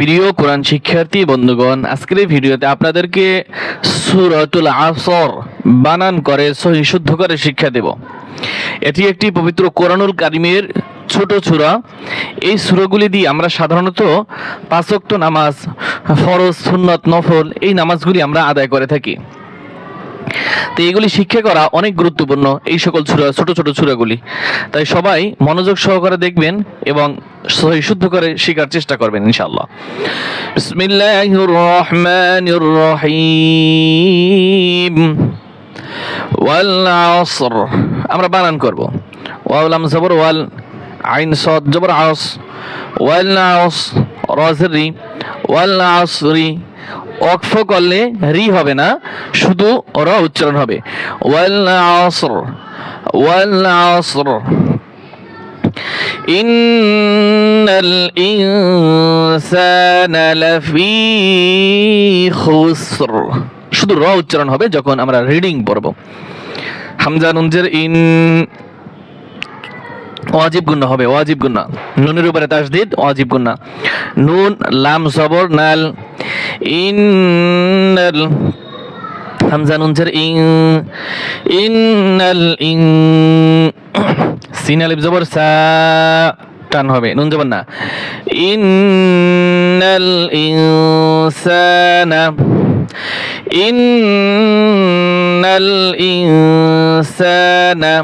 প্রিয় কোরআন শিক্ষার্থী, বন্ধুগণ, আজকের এই ভিডিওতে আপনাদেরকে সুরতুল আসর বানান করে, সহি শুদ্ধ করে শিক্ষা দেব। এটি একটি পবিত্র কোরআনুল কারিমের ছোট সূরা। এই সূরাগুলি দিয়ে আমরা সাধারণত পাঁচক্ত নামাজ, ফরজ, সুন্নত, নফল, এই নামাজগুলি আমরা আদায় করে থাকি। তো এগুলি শিক্ষা করা অনেক গুরুত্বপূর্ণ এই সকল ছুরা, ছোট ছোট ছুরাগুলি। তাই সবাই মনোযোগ সহকারে দেখবেন এবং শুদ্ধ করে শেখার চেষ্টা করবেন, ইনশাআল্লাহ। আমরা বানান করব। ওয়াল আম জবর, ওয়াল আইন সদ, জবর আস। ওয়াল আস রাজরি। ওয়াল আসরি অক্ফ করলে রি হবে না শুধু র উচ্চারণ হবে ওয়াল আসর ওয়াল আসর إن الإنسان لفي خسر শুধু র উচ্চারণ হবে যখন আমরা রিডিং পড়ব হামজা নুনজের ইন ওয়াজিব গুন্না হবে, ওয়াজিব গুন্না নুনের উপরে তাসদিদ, ওয়াজিব গুন্না নুন, লাম জবর নাল, ইন্নাল হামজা নুনজের ইন ইন্নাল ইন সিন আলিফ জবর, সা, টান হবে, নুন, জবর না। ইন্নাল ইনসানা ইন্নাল ইনসানা।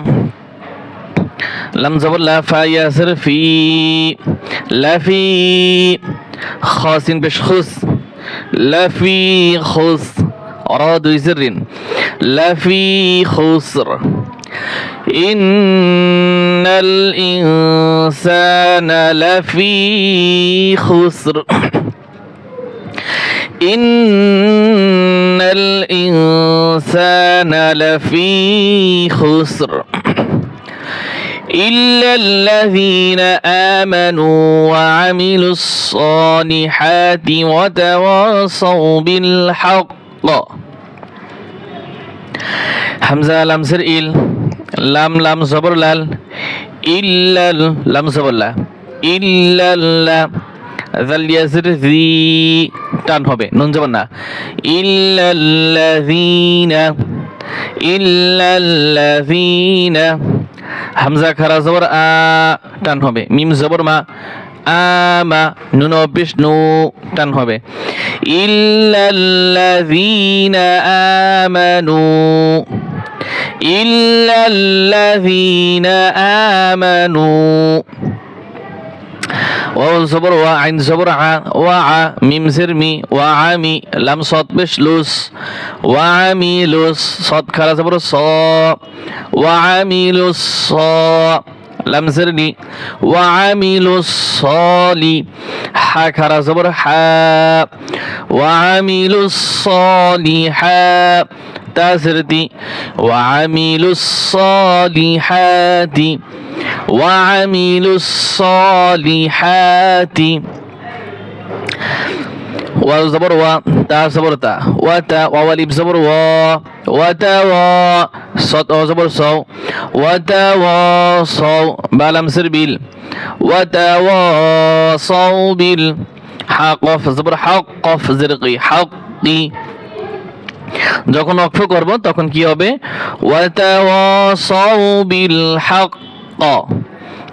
لم زبر لا فا ياسر في لا في خاص بشخص لا في خص راد زر لا في خسر. إن الإنسان لفي خسر. إن الإنسان لفي خسر. إلا الذين آمنوا وعملوا الصالحات وتواصوا بالحق হামজা লাম সের ইল লাম লাম জবর লাল ইল্লাল লাম জবর লা ইল্লাল্লাহ জাল ইয়াসির জি টান হবে নুন জবর না ইল্লাল্লাযিনা ইল্লাল্লাযিনা হামজা খারা জবর, আ, টান হবে। মিম জবর মা আমা নুন বিষ্ণু টান হবে। ইল্লাল্লাযীনা আমানু ইল্লাল্লাযীনা আমানু ওয়াউন সবর ওয়া আইন সবর ওয়া মিম সিরমি ওয়া আমি লাম সদ পেশ লুস ওয়া আমি লুস সদ খারা সবর স। ওয়া আমি লুস স, লাম সিরনি ওয়া আমি লুস সলি হা খারা সবর হা। ওয়া আমি লুস সলি হা তাসরতি ওয়া আমি লুস সলি হাতি وعملوا الصالحات واو زبر و تا زبر تا وتا وواليب زبر و وتا و صد او زبر صو وتا و صو بالم سربيل وتا و صو بال حقف زبر حقف زرقي حقي যখন অক্ষ করব তখন কি হবে ওয়াতাওয়াসাউ বিল হক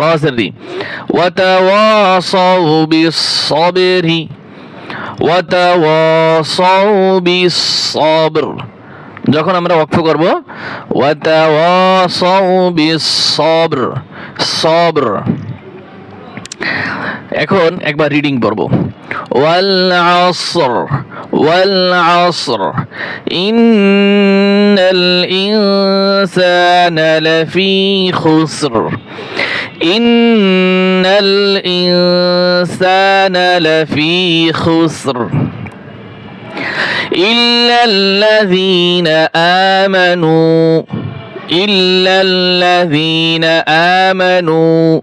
রাজরি ওয়াতাওয়াসাউ বিসসাবরি। ওয়াতাওয়াসাউ বিসসাবর। যখন আমরা ওয়াকফ করব, ওয়াতাওয়াসাউ বিসসাবর। সাবর। এখন একবার রিডিং পড়ব। ওয়াল আসর ওয়াল আসর ইন্নাল ইনসানা লাফি খুসর إن الإنسان لفي خسر إلا الذين آمنوا إلا الذين آمنوا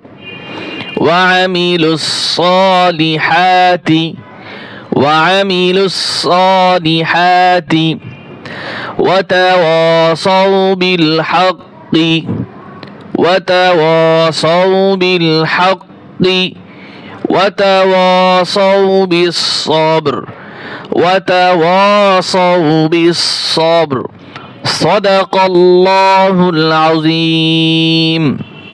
وعملوا الصالحات وعملوا الصالحات وتواصوا بالحق وتواصوا بالحق وتواصوا بالصبر وتواصوا بالصبر. صدق الله العظيم.